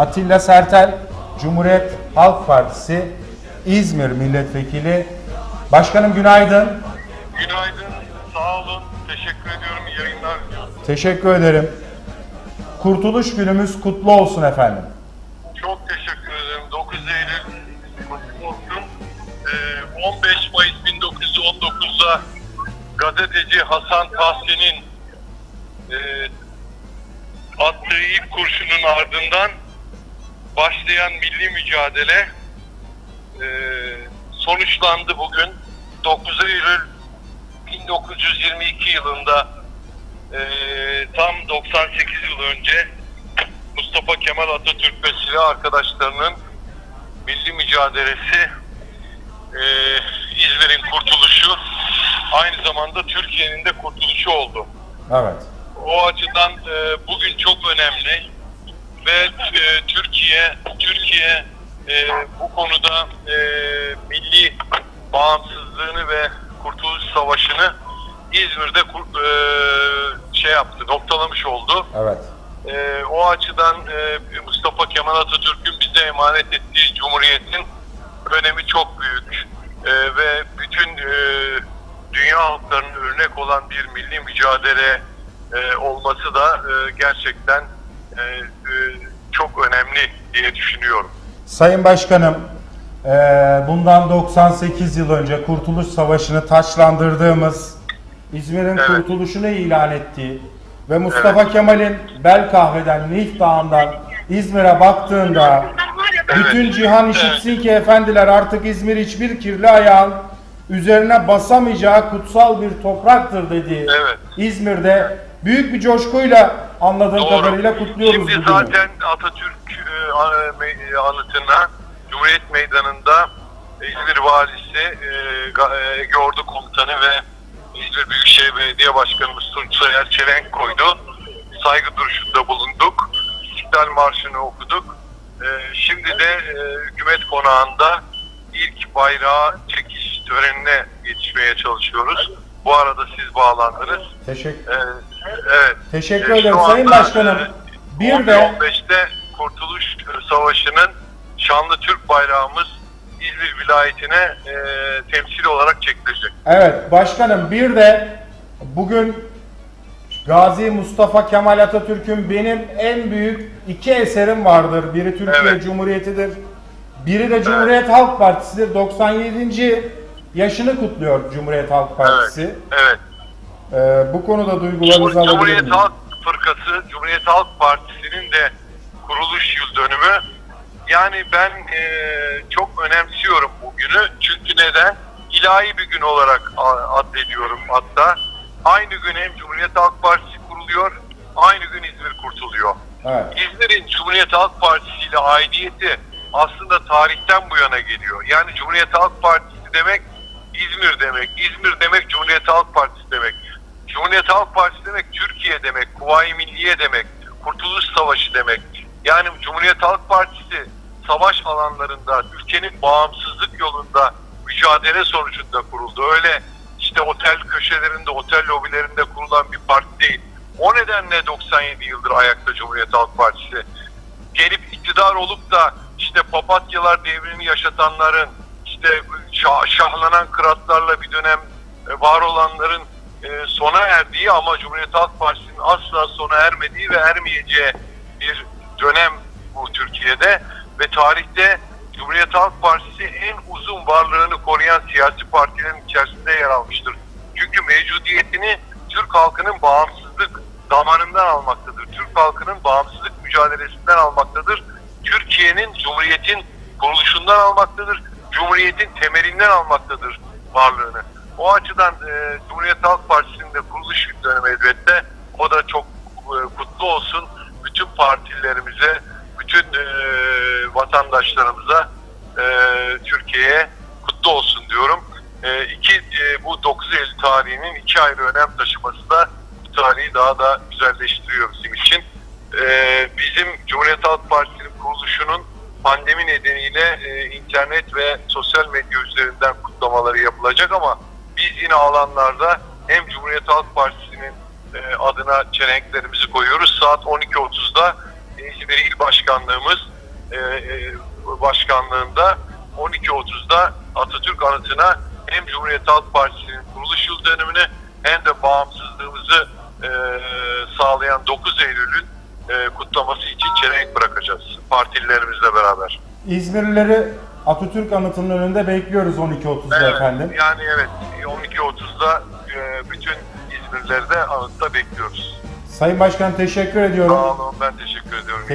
Atilla Sertel, Cumhuriyet Halk Partisi İzmir Milletvekili. Başkanım günaydın. Günaydın, sağ olun. Teşekkür ediyorum. İyi yayınlar diliyorum. Teşekkür ederim. Kurtuluş günümüz kutlu olsun efendim. Çok teşekkür ederim. 9 Eylül kutlu olsun. Ee, 15 Mayıs 1919'da gazeteci Hasan Tahsin'in e, attığı ilk kurşunun ardından başlayan milli mücadele e, sonuçlandı bugün. 9 Eylül 1922 yılında e, tam 98 yıl önce Mustafa Kemal Atatürk ve silah arkadaşlarının milli mücadelesi e, İzmir'in kurtuluşu aynı zamanda Türkiye'nin de kurtuluşu oldu. Evet. O açıdan e, bugün çok önemli ve e, Türkiye Türkiye e, bu konuda e, milli bağımsızlığını ve kurtuluş savaşını İzmir'de kur- e, şey yaptı, noktalamış oldu. Evet. E, o açıdan e, Mustafa Kemal Atatürk'ün bize emanet ettiği cumhuriyetin önemi çok büyük E, ve bütün e, dünya halklarının örnek olan bir milli mücadele e, olması da e, gerçekten e, e, çok önemli diye düşünüyorum. Sayın Başkanım, eee, bundan 98 yıl önce Kurtuluş Savaşı'nı taçlandırdığımız, İzmir'in Evet. kurtuluşunu ilan ettiği ve Mustafa Kemal'in Belkahve'den, Nif Dağı'ndan İzmir'e baktığında bütün cihan işitsin ki efendiler artık İzmir hiçbir kirli ayağın üzerine basamayacağı kutsal bir topraktır dediği Evet. İzmir'de büyük bir coşkuyla anladığım kadarıyla kutluyoruz Şimdi bugünü. zaten Atatürk e, anıtına Cumhuriyet Meydanı'nda İzmir Valisi, e, e, Ege Ordu Komutanı ve İzmir Büyükşehir Belediye Başkanımız Tunç Soyer Çelenk koydu. Saygı duruşunda bulunduk. İstiklal Marşı'nı okuduk. E, şimdi de e, hükümet konağında ilk bayrağı çekiş törenine yetişmeye çalışıyoruz. Bu arada siz bağlandınız. Teşekkür Ee, evet. Teşekkür Ee, ederim şu Sayın anda, Başkanım. e, Bir de 15'te Kurtuluş Savaşı'nın şanlı Türk bayrağımız İzmir vilayetine e, temsil olarak çekilecek. evet başkanım bir de bugün Gazi Mustafa Kemal Atatürk'ün benim en büyük iki eserim vardır. Biri Türkiye Evet. Cumhuriyeti'dir. Biri de Cumhuriyet Halk Partisi'dir. 97. yaşını kutluyor Cumhuriyet Halk Partisi. Evet. Ee, bu konuda duygularınızı Cumhur- alabilir Cumhuriyet? Halk Fırkası, Cumhuriyet Halk Partisi'nin de kuruluş yıl dönümü. Yani ben e, çok önemsiyorum bu günü. Çünkü neden? İlahi bir gün olarak addediyorum hatta. Aynı gün hem Cumhuriyet Halk Partisi kuruluyor, aynı gün İzmir kurtuluyor. Evet. İzmir'in Cumhuriyet Halk Partisi ile aidiyeti aslında tarihten bu yana geliyor. Yani Cumhuriyet Halk Partisi demek İzmir demek. İzmir demek Cumhuriyet Halk Partisi demek. Cumhuriyet Halk Partisi demek Türkiye demek. Kuvayi Milliye demek. Kurtuluş Savaşı demek. Yani Cumhuriyet Halk Partisi savaş alanlarında ülkenin bağımsızlık yolunda mücadele sonucunda kuruldu. Öyle işte otel köşelerinde, otel lobilerinde kurulan bir parti değil. O nedenle 97 yıldır ayakta Cumhuriyet Halk Partisi. Gelip iktidar olup da işte papatyalar devrini yaşatanların, işte şah- şahlanan kıratlarla bir dönem e, var olanların e, sona erdiği ama Cumhuriyet Halk Partisi'nin asla sona ermediği ve ermeyeceği bir dönem bu Türkiye'de ve tarihte Cumhuriyet Halk Partisi en uzun varlığını koruyan siyasi partilerin içerisinde yer almıştır. Çünkü mevcudiyetini Türk halkının bağımsızlık damarından almaktadır. Türk halkının bağımsızlık mücadelesinden almaktadır. Türkiye'nin Cumhuriyet'in kuruluşundan almaktadır. Cumhuriyet'in temelinden almaktadır varlığını. O açıdan e, Cumhuriyet Halk Partisi'nin de kuruluş yıl dönümü elbette. O da çok e, kutlu olsun. Bütün partilerimize, bütün e, vatandaşlarımıza, e, Türkiye'ye kutlu olsun diyorum. E, iki, e, bu 9 Eylül tarihinin iki ayrı önem taşıması da bu tarihi daha da güzelleştiriyor bizim için. E, bizim Cumhuriyet Halk Partisi'nin kuruluşunun pandemi nedeniyle e, internet ve sosyal medya üzerinden kutlamaları yapılacak ama biz yine alanlarda hem Cumhuriyet Halk Partisi'nin e, adına çelenklerimizi koyuyoruz. Saat 12.30'da İzmir İl Başkanlığımız e, e, başkanlığında 12.30'da Atatürk anıtına hem Cumhuriyet Halk Partisi'nin kuruluş yıl dönümünü hem de bağımsızlığımızı e, sağlayan 9 Eylül'ün e, kutlaması için çelenk bırakacağız partililerimizle beraber. İzmirlileri Atatürk Anıtı'nın önünde bekliyoruz 12.30'da Evet, efendim. Yani evet 12.30'da e, bütün İzmirlileri de anıtta bekliyoruz. Sayın Başkan teşekkür ediyorum. Sağ olun ben teşekkür ediyorum.